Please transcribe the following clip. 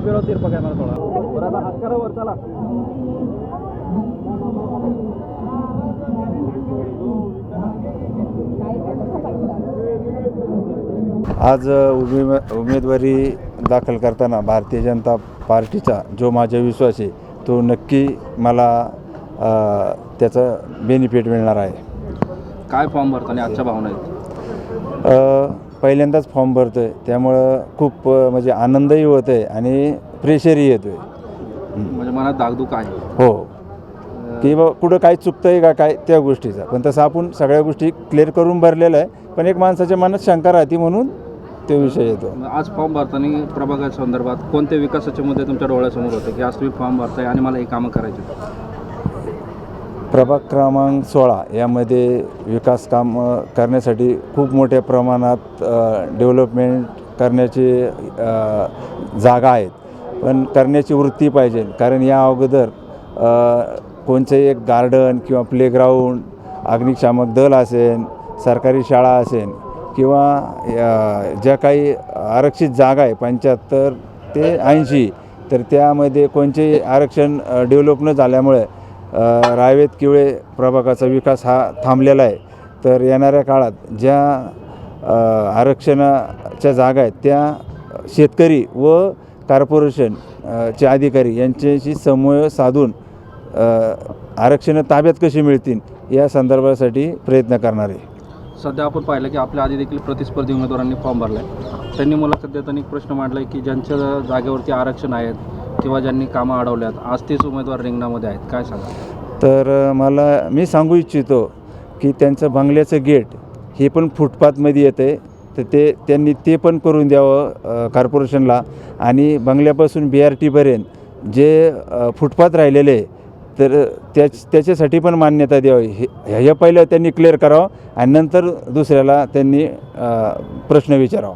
तिरपा camera थोडा. बरं आता हात करा वर चला. आज उमे उमेदवारी दाखल करताना भारतीय जनता पार्टीचा जो माझा विश्वास आहे तो नक्की मला त्याचा बेनिफिट मिळणार आहे. काय फॉर्म भरताना आजच्या भावना आहेत? अ, पहिल्यांदाच फॉर्म भरतो आहे त्यामुळं खूप म्हणजे आनंदही होत आहे आणि प्रेशरही येतो आहे म्हणजे मनात दागदुख आहे. हो. की बा कुठं काय चुकतं आहे का काय त्या गोष्टीचा. पण तसं आपण सगळ्या गोष्टी क्लिअर करून भरलेलं आहे. पण एक माणसाच्या मनात शंका राहते म्हणून तो विषय येतो. आज फॉर्म भरताना प्रभागा संदर्भात कोणते विकासाचे मुद्दे तुमच्या डोळ्यासमोर होते? की आज तुम्ही फॉर्म भरताय आणि मला ही कामं करायची प्रभाग क्रमांक सोळा यामध्ये विकास काम करण्यासाठी खूप मोठ्या प्रमाणात डेव्हलपमेंट करण्याची जागा आहेत. पण करण्याची वृत्ती पाहिजे. कारण या अगोदर कोणचंही एक गार्डन किंवा प्लेग्राऊंड अग्निशामक दल असेल सरकारी शाळा असेल किंवा ज्या काही आरक्षित जागा आहे पंच्याहत्तर ते ऐंशी तर त्यामध्ये कोणचेही आरक्षण डेव्हलप न झाल्यामुळे रावेत किवळे प्रभागाचा विकास हा थांबलेला आहे. तर येणाऱ्या काळात ज्या आरक्षणाच्या जागा आहेत त्या शेतकरी व कार्पोरेशन चे अधिकारी यांच्याशी समन्वय साधून आरक्षणं ताब्यात कशी मिळतील या संदर्भासाठी प्रयत्न करणार आहे. सध्या आपण पाहिलं की आपल्या आधी देखील प्रतिस्पर्धी उमेदवारांनी फॉर्म भरला आहे त्यांनी मला सध्या एक प्रश्न मांडला आहे की ज्यांच्या जागेवरती आरक्षण आहेत किंवा ज्यांनी कामं अडवल्यात आज तेच उमेदवार रिंगणामध्ये आहेत. काय सांगा तर मला मी सांगू इच्छितो की त्यांचं बंगल्याचं गेट हे पण फुटपाथमध्ये येतं. तर ते त्यांनी ते पण करून द्यावं कॉर्पोरेशनला. आणि बंगल्यापासून बी आर टीपर्यंत जे अ, फुटपाथ राहिलेले तर त्याच त्याच्यासाठी पण मान्यता द्यावी. हे हे पहिलं त्यांनी क्लिअर करावं आणि नंतर दुसऱ्याला त्यांनी अ, प्रश्न विचारावा.